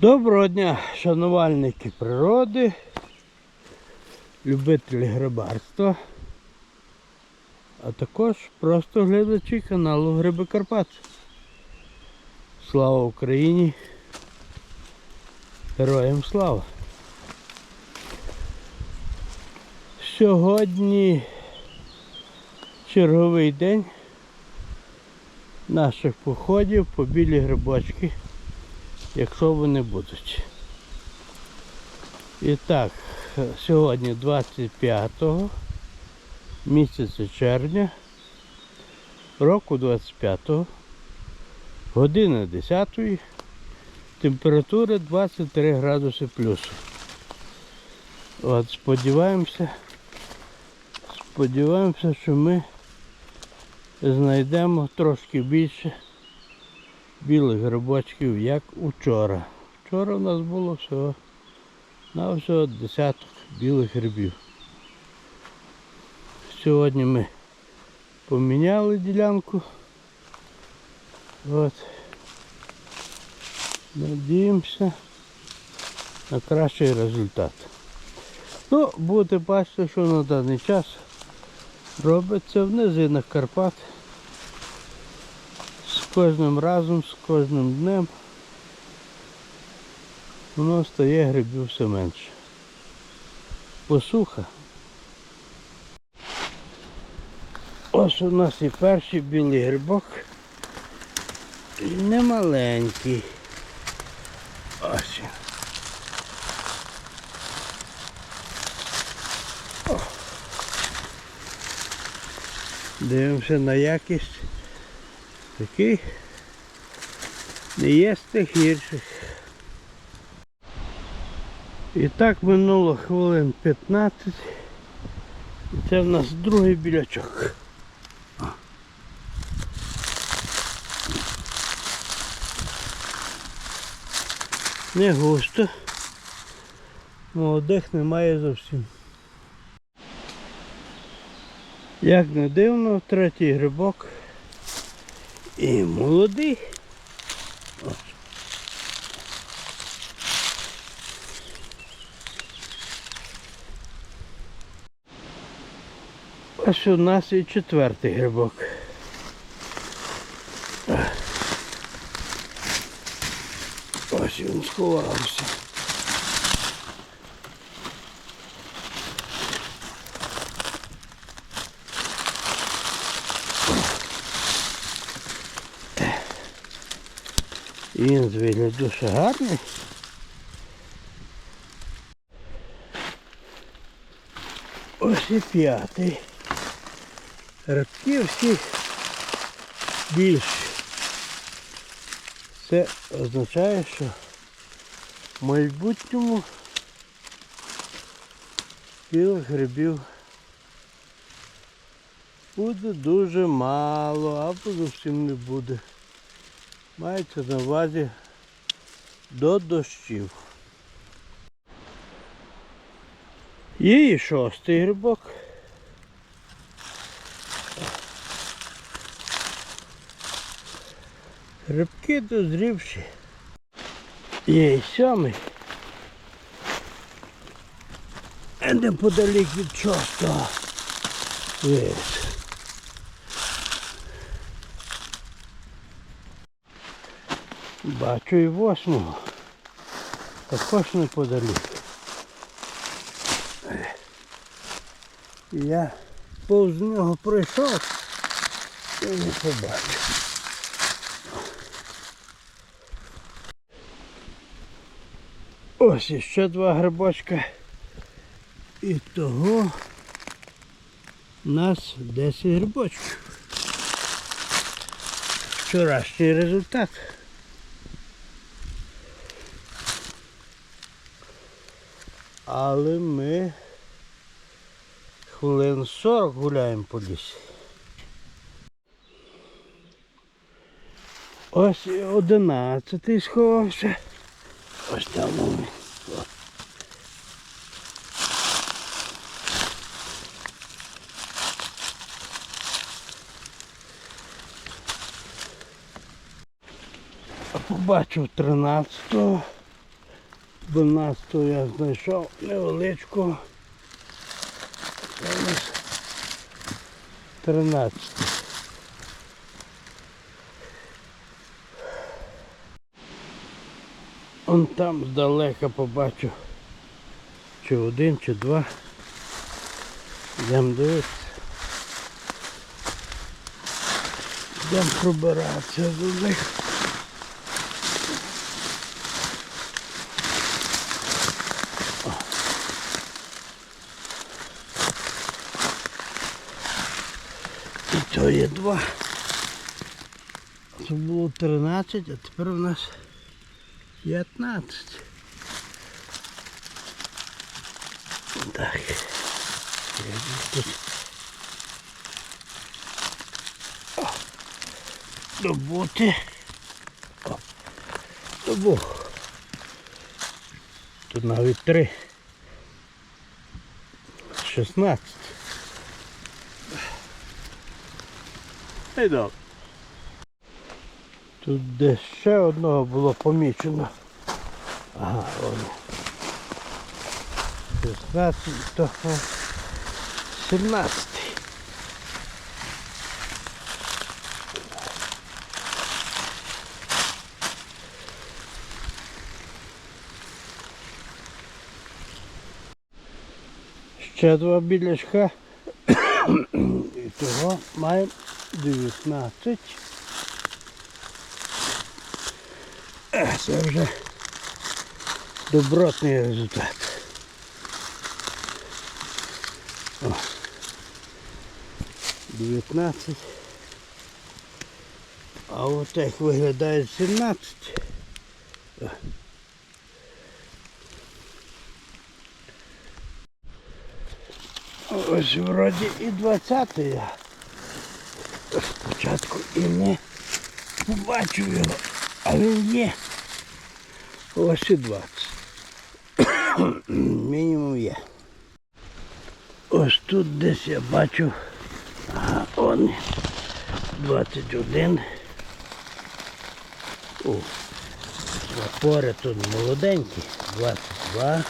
Доброго дня, шанувальники природи, любителі грибарства, а також просто глядачі каналу Гриби Карпат. Слава Україні! Героям слава! Сьогодні черговий день наших походів по білі грибочки якщо вони будуть. І так, сьогодні 25 місяця червня, року 25, година 10, температура 23 градуси плюс. От сподіваємося, сподіваємося, що ми знайдемо трошки більше білих грибочків, як учора. Вчора у нас було всього на всього десяток білих грибів. Сьогодні ми поміняли ділянку. От. Надіємося на кращий результат. Ну, будете бачити, що на даний час робиться в низинах Карпат кожним разом, з кожним днем воно стає грибів все менше. Посуха. Ось у нас і перший білий грибок. І не. Ось. Дивимося на якість. Такий не є з тих гірших. І так минуло хвилин 15. І це в нас другий білячок. Не густо. Молодих немає зовсім. Як не дивно, третій грибок. І молодий. Ось. У нас і четвертий грибок. Ось він сховався. І Він з вигляду ще гарний. Ось і п'ятий. Рибки всі більші. Це означає, що в майбутньому білих грибів буде дуже мало, або зовсім не буде. Мається на увазі до дощів. Є і шостий грибок. Грибки дозрівші. Є і сьомий. А неподалік від шостого. Виріс. Бачу і восьмого. Також неподалік. Я повз нього пройшов і не побачив. Ось іще два грибочка. І того нас 10 грибочків. Вчорашній результат. Але ми хвилин 40 гуляємо по лісі. Ось одинадцятий сховався. Ось там він. Побачив 13-го. 12 я знайшов невеличку. Нас 13. Он там здалека побачу. Чи один, чи два. Йдемо дивитися. Йдемо пробиратися до них. І то є два. Це було 13, а тепер у нас 15. Так. Тут. О, Добути. О, добув. Тут навіть три. 16. Добре. Тут де ще одного було помічено. Ага, воно. 16, то о, 17. Ще два біляшка. І того маємо 19. Е, Це вже добротний результат. О. 19. А от як виглядає 17. О. Ось вроді і 20 я спочатку і не побачив його, а він є. Ось і 20. Мінімум є. Ось тут десь я бачу. Ага, он 21. О, запори тут молоденькі. 22.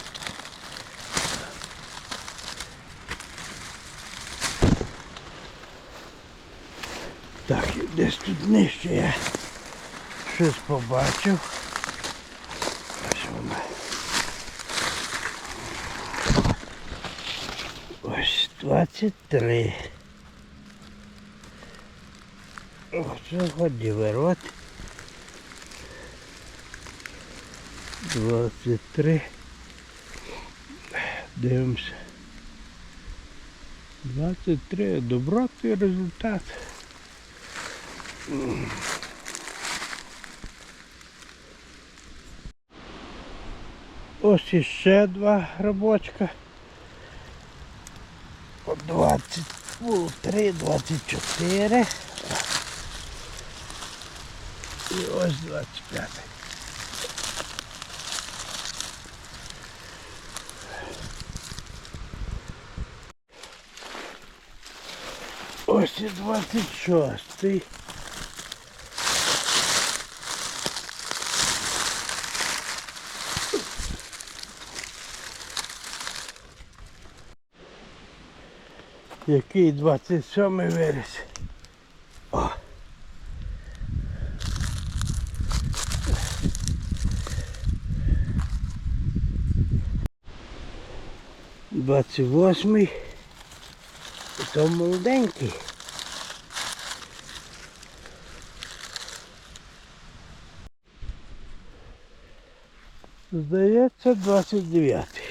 Так, і десь тут нижче я щось побачив. Ось воно. Ось 23. Ох, це годі вирвати. 23. Дивимося. 23. Добротний результат. Ось іще два грибочка. По 20, було 3, 24. І ось 25. Ось і 26. Який 27 вересня. О. Двадцять восьмий. То молоденький. Здається, 29.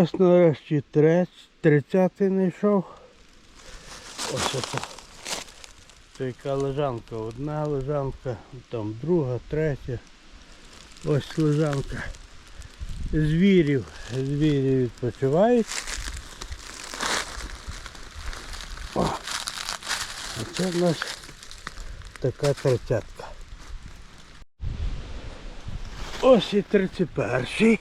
Ось нарешті трець- 30 знайшов. Ось ото. Це яка лежанка. Одна лежанка, там друга, третя. Ось лежанка. Звірів. Звірі відпочивають. О, а це в нас така тридцятка. Ось і 31.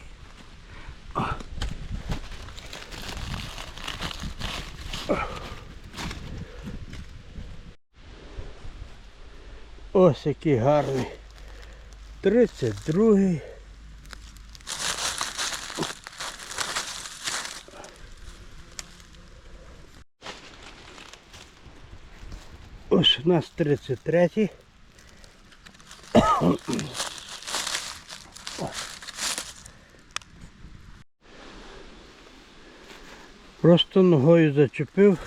Ось який гарний. 32-й. Ось у нас 33-й. Просто ногою зачепив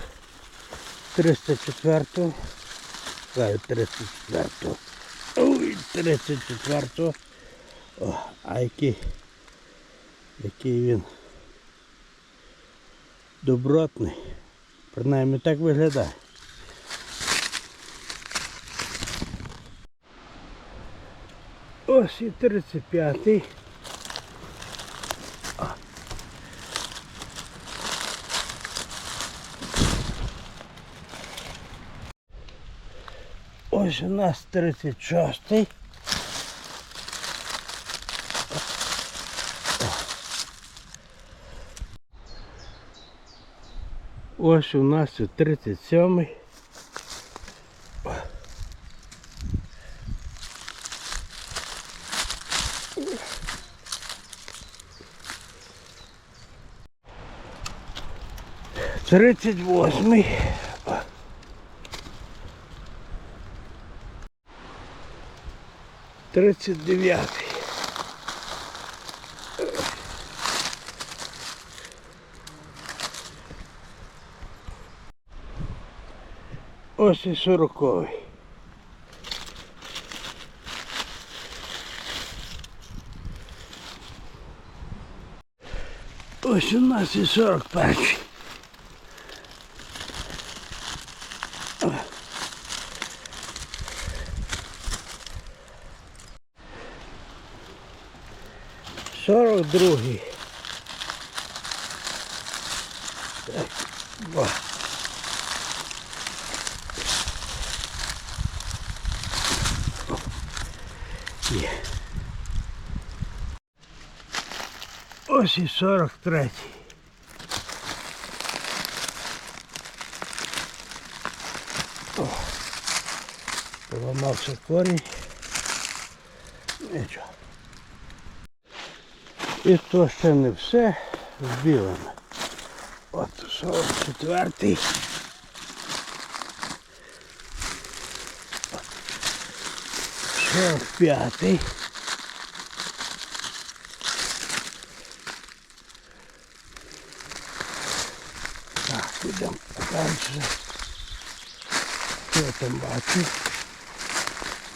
304-го. Кажу, 34-го. Ой, 34-го. О, а який, який він добротний. Принаймні так виглядає. Ось і 35-й. У нас 36-й. Ось у нас і 37-й. Тридцять восьмий. 39. Ось і 40. Ось у нас і 41. Другий. Так, ба. Є. Ось і сорок третій. О, Поламався корінь. Нічого. І то ще не все з білими. От 44-й. Сорок п'ятий. Так, підемо далі. Що там бачу?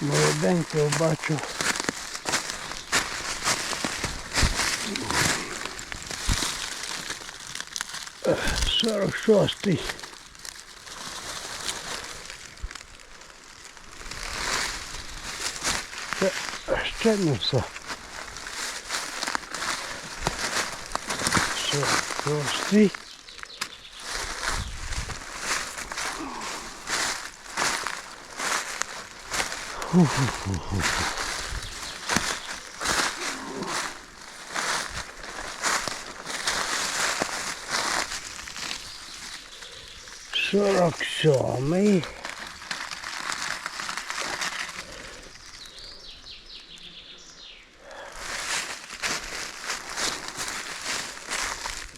Молоденького бачу. 46-й. Це ще не все. 46-й. Фу-фу-фу-фу. 47-й.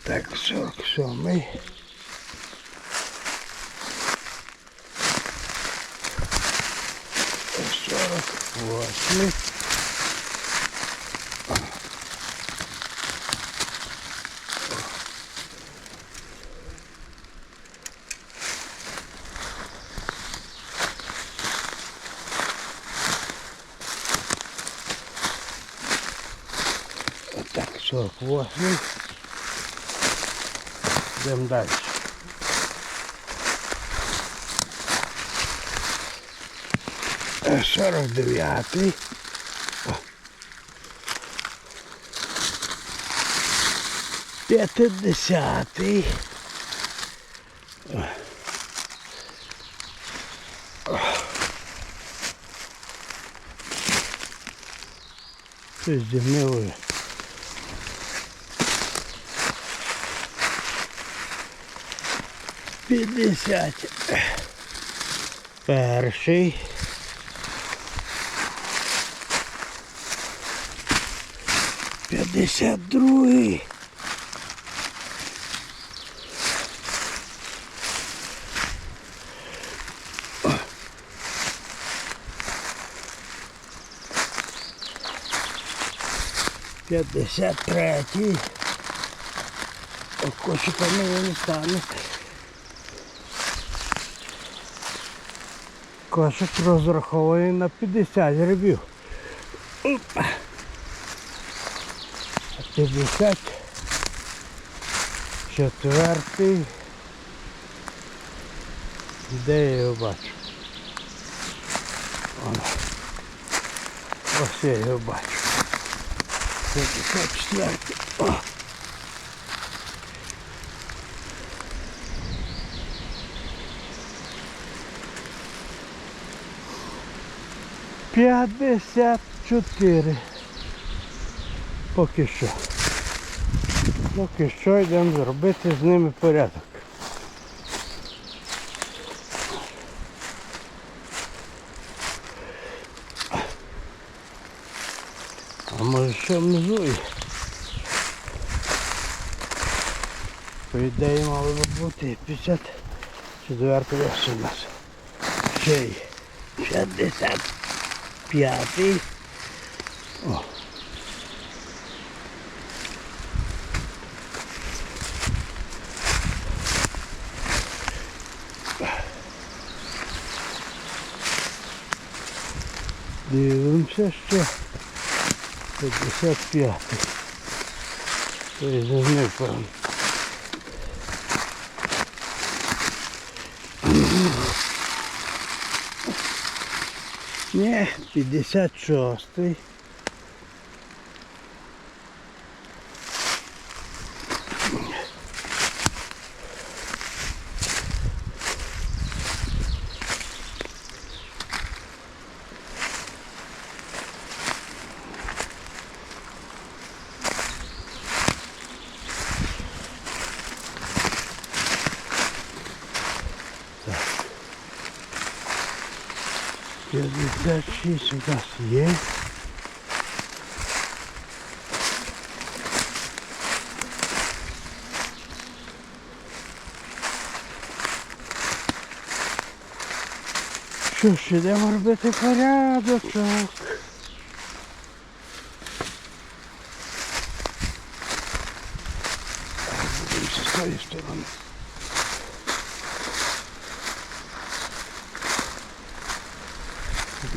Так, 47-й. Сорок восьмий. Йдемо далі. Е, Сорок дев'ятий. П'ятидесятий. Це здімили. 50. Перший. П'ятдесят другий. П'ятдесят третій. Окочі по мені не стануть. Кошик розрахований на 50 грибів. Опа. 50. Четвертий. Де я його бачу? Ось я його бачу. 54. 54. Поки що. Поки що йдемо зробити з ними порядок. А може що внизу? По ідеї мали би бути 54 версія у нас. Ще й 60 п'ятий. О. Дивимося, що 55-й. Перезагнив певно. Ні, 56. П'ятдесят шість у нас є. Що ж, йдемо робити порядочок. Будемо з цієї сторони.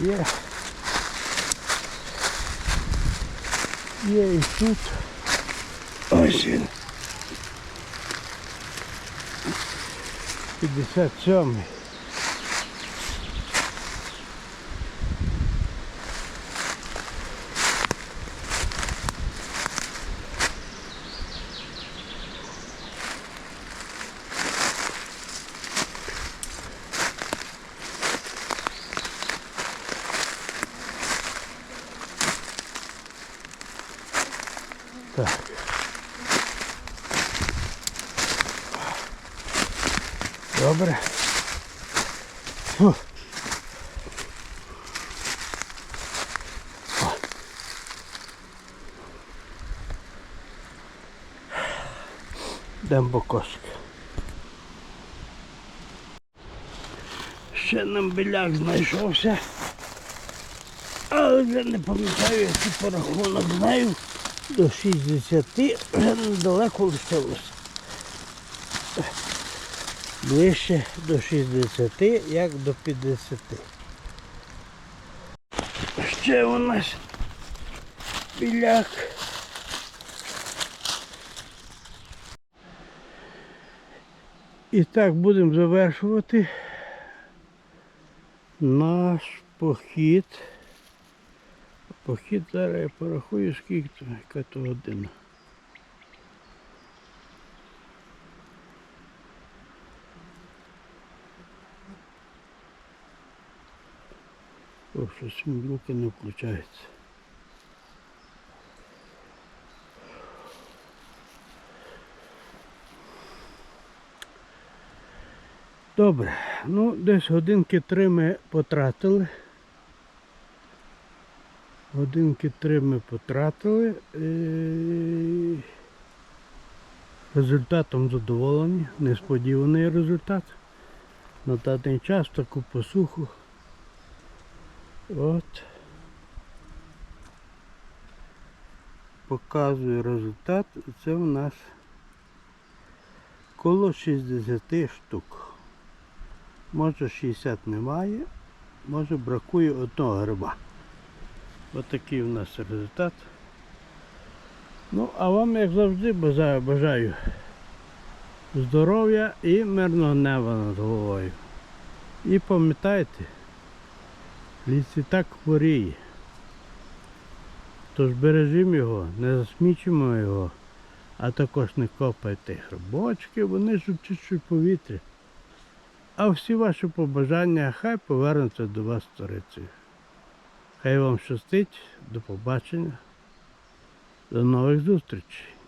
Є. Є і тут. Ось він. 57. Так. Добре. Фу. Бокосик. Ще нам біляк знайшовся. Але вже не пам'ятаю, який порахунок знаю. До 60 вже недалеко лишилося. Ближче до 60, як до 50. Ще у нас біляк. І так будемо завершувати наш похід. Похід зараз я порахую, скільки то, яка то година. О, щось руки не включаються. Добре, ну десь годинки три ми потратили. Годинки три ми потратили. Результатом задоволені. Несподіваний результат. На даний час таку посуху. От. Показую результат. Це у нас коло 60 штук. Може 60 немає, може бракує одного гриба. Ось такий у нас результат. Ну, а вам, як завжди, бажаю, бажаю здоров'я і мирного неба над головою. І пам'ятайте, ліс і так хворіє. Тож бережімо його, не засмічуємо його, а також не копайте грибочки, вони ж очищують повітря. А всі ваші побажання хай повернуться до вас сторицею. Хай вам щастить, до побачення, до нових зустрічей.